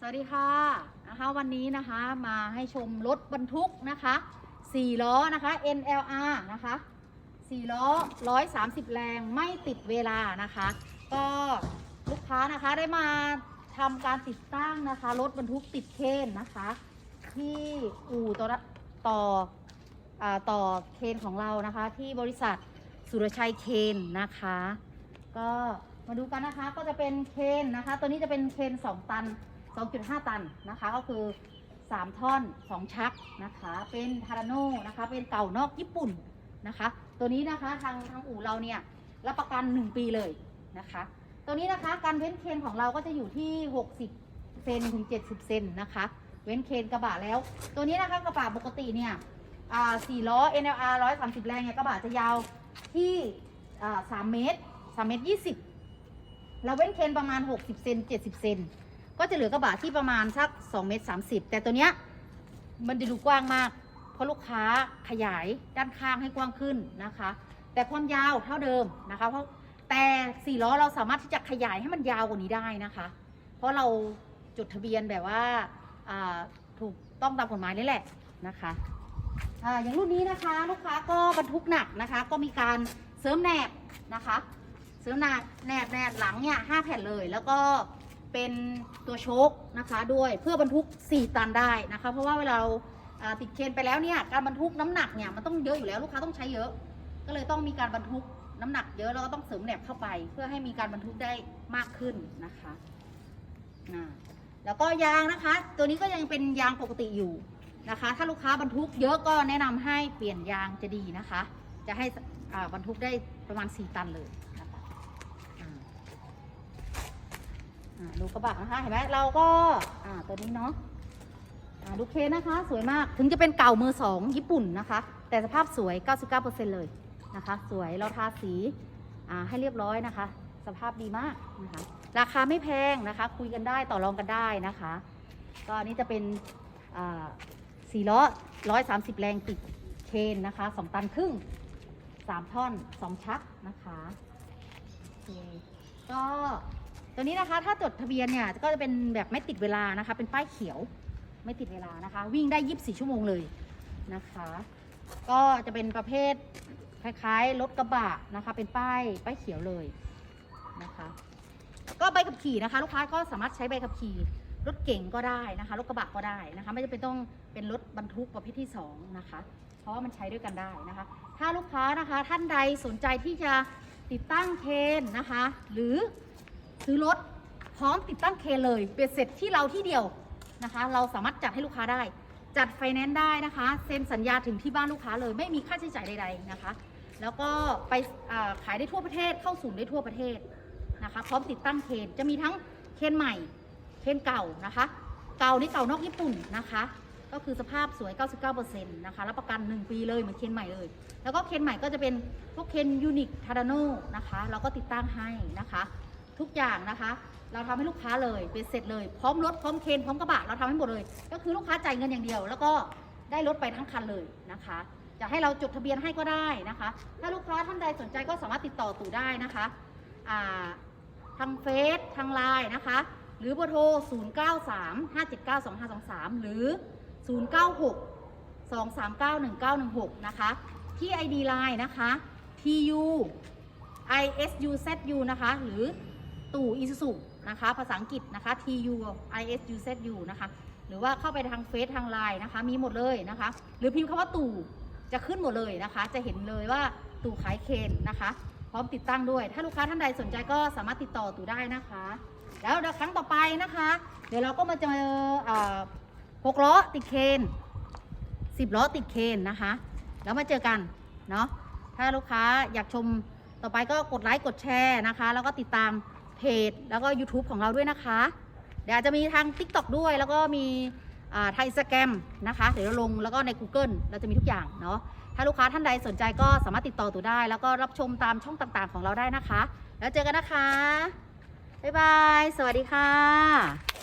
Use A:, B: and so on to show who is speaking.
A: สวัสดีค่ะนะคะวันนี้นะคะมาให้ชมรถบรรทุกนะคะ4ล้อนะคะ NLR นะคะ4ล้อ 130 แรงไม่ติดเวลานะคะ ก็ลูกค้านะคะได้มาทำการติดตั้งนะคะรถบรรทุกติดเคนนะคะ ที่อู่ต่อต่ออต่อเคนของเรานะคะ ที่บริษัทสุรชัยเคนนะคะ ก็มาดูกันนะคะก็จะเป็นเคนนะคะ ตัวนี้จะเป็นเคน 2 ตัน 2.5 ตันนะคะ ก็คือ 3 ท่อน 2 ชักนะคะ เป็นทาราโน่นะคะ เป็นเก่านอกญี่ปุ่นนะคะ ตัวนี้นะคะทางทางอู่เราเนี่ยรับประกัน 1 ปีเลยนะคะ ตัวนี้นะคะการเว้นเคนของเราก็จะอยู่ที่ 60 เซนถึง 70 เซนนะคะ เว้นเคนกระบะแล้ว ตัวนี้นะคะกระบะปกติเนี่ยอ่า4ล้อ NLR 130 แรงเนี่ยกระบะจะยาวที่อ่า3เมตร3เมตร20เราเว้นเคนประมาณ 60 เซน70 เซน ก็จะเหลือกระบะที่ประมาณสัก2เมตร30 แต่ตัวเนี้ยมันจะดูกว้างมาก เพราะลูกค้าขยายด้านข้างให้กว้างขึ้นนะคะ แต่ความยาวเท่าเดิมนะคะ เพราะแต่สี่ล้อเราสามารถที่จะขยายให้มันยาวกว่านี้ได้นะคะ เพราะเราจดทะเบียนแบบว่าถูกต้องตามกฎหมายนี่แหละนะคะอาอย่างรุ่นนี้นะคะลูกค้าก็บรรทุกหนักนะคะ ก็มีการเสริมแหนบนะคะ เสริมหนักแหนบแหนบหลังเนี่ยห้าแผ่นเลย แล้วก็ เป็นตัวโชคนะคะด้วยเพื่อบรรทุก 4 ตันได้นะคะ เพราะว่าเวลาเราติดเคนไปแล้วเนี่ยการบรรทุกน้ำหนักเนี่ยมันต้องเยอะอยู่แล้วลูกค้าต้องใช้เยอะ ก็เลยต้องมีการบรรทุกน้ำหนักเยอะแล้วก็ต้องเสริมแหนบเข้าไป เพื่อให้มีการบรรทุกได้มากขึ้นนะคะแล้วก็ยางนะคะ ตัวนี้ก็ยังเป็นยางปกติอยู่นะคะ ถ้าลูกค้าบรรทุกเยอะก็แนะนำให้เปลี่ยนยางจะดีนะคะ จะให้บรรทุกได้ประมาณ 4 ตันเลยนะคะอ่าอ่า ดูกระบะนะคะเห็นไหมเราก็อ่าตัวนี้เนาะดูเคสนะคะ สวยมากถึงจะเป็นเก่ามือสองญี่ปุ่นนะคะ แต่สภาพสวย 99%เลยนะคะ สวยเราทาสีอ่าให้เรียบร้อยนะคะ สภาพดีมากนะคะ ราคาไม่แพงนะคะ คุยกันได้ต่อรองกันได้นะคะ ก็อันนี้จะเป็นอ่าสี่ล้อร้อยสามสิบแรงติดเคนนะคะสองตันครึ่งสามท่อนสองชักนะคะโอเคก็ ตัวนี้นะคะถ้าจดทะเบียนเนี่ยก็จะเป็นแบบไม่ติดเวลานะคะ เป็นป้ายเขียวไม่ติดเวลานะคะ วิ่งได้ 24 ชั่วโมงเลยนะคะ ก็จะเป็นประเภทคล้ายๆรถกระบะนะคะ เป็นป้ายป้ายเขียวเลยนะคะ ก็ใบขับขี่นะคะ ลูกค้าก็สามารถใช้ใบขับขี่รถเก่งก็ได้นะคะรถกระบะก็ได้นะคะ ไม่จำเป็นต้องเป็นรถบรรทุกประเภทที่สองนะคะ เพราะว่ามันใช้ด้วยกันได้นะคะ ถ้าลูกค้านะคะท่านใดสนใจที่จะติดตั้งเคนนะคะ หรือ ซื้อรถพร้อมติดตั้งเคเลยเบ็ดเสร็จที่เราที่เดียวนะคะ เราสามารถจัดให้ลูกค้าได้ จัดไฟแนนซ์ได้นะคะ เซ็นสัญญาถึงที่บ้านลูกค้าเลย ไม่มีค่าใช้จ่ายใด ๆนะคะ แล้วก็ไปขายได้ทั่วประเทศเข้าศูนย์ได้ทั่วประเทศนะคะ พร้อมติดตั้งเคนจะมีทั้งเคนใหม่เคนเก่านะคะ เก่านี่เก่านอกญี่ปุ่นนะคะ ก็คือสภาพสวย 99%นะคะรับประกัน 1 ปีเลยเหมือนเคนใหม่เลย แล้วก็เคนใหม่ก็จะเป็นพวกเคนยูนิคทาราโนนะคะ เราก็ติดตั้งให้นะคะ ทุกอย่างนะคะ เราทำให้ลูกค้าเลยเป็นเสร็จเลยพร้อมรถพร้อมเคนพร้อมกระบะเราทำให้หมดเลย ก็คือลูกค้าจ่ายเงินอย่างเดียว แล้วก็ได้รถไปทั้งคันเลยนะคะจะให้เราจดทะเบียนให้ก็ได้นะคะ ถ้าลูกค้าท่านใดสนใจก็สามารถติดต่อตู่ได้นะคะาทางเฟซทางไลน์นะคะ หรือเบอร์โทร 0 9 3 5 7 9 2 5 2 3 หรือ 0 9 6 2 3 9 1 9 1 6 นะคะ ที่ ID Line นะคะ TU ISUZU นะคะ หรือ ตู่อิสุนะคะ ภาษาอังกฤษนะคะ TU ISUZU นะคะ หรือว่าเข้าไปทางเฟซทางไลน์นะคะ มีหมดเลยนะคะ หรือพิมพ์คำว่าตู่จะขึ้นหมดเลยนะคะ จะเห็นเลยว่าตู่ขายเคนนะคะ พร้อมติดตั้งด้วย ถ้าลูกค้าท่านใดสนใจก็สามารถติดต่อตู่ได้นะคะ แล้วเดี๋ยวครั้งต่อไปนะคะ เดี๋ยวเราก็มาเจอเอ่อหกล้อติดเคนสิบล้อติดเคนนะคะ แล้วมาเจอกันเนาะถ้าลูกค้าอยากชมต่อไปก็กดไลค์กดแชร์นะคะ แล้วก็ติดตาม เพจ แล้วก็ YouTube ของเราด้วยนะคะ เดี๋ยวอาจจะมีทาง TikTok ด้วย แล้วก็มีไทยสแกมนะคะ เดี๋ยวเราลงแล้วก็ใน Google เราจะมีทุกอย่างเนาะถ้าลูกค้าท่านใดสนใจก็สามารถติดต่อตัวได้ แล้วก็รับชมตามช่องต่างๆ ของเราได้นะคะ แล้วเจอกันนะคะบ๊ายบาย สวัสดีค่ะ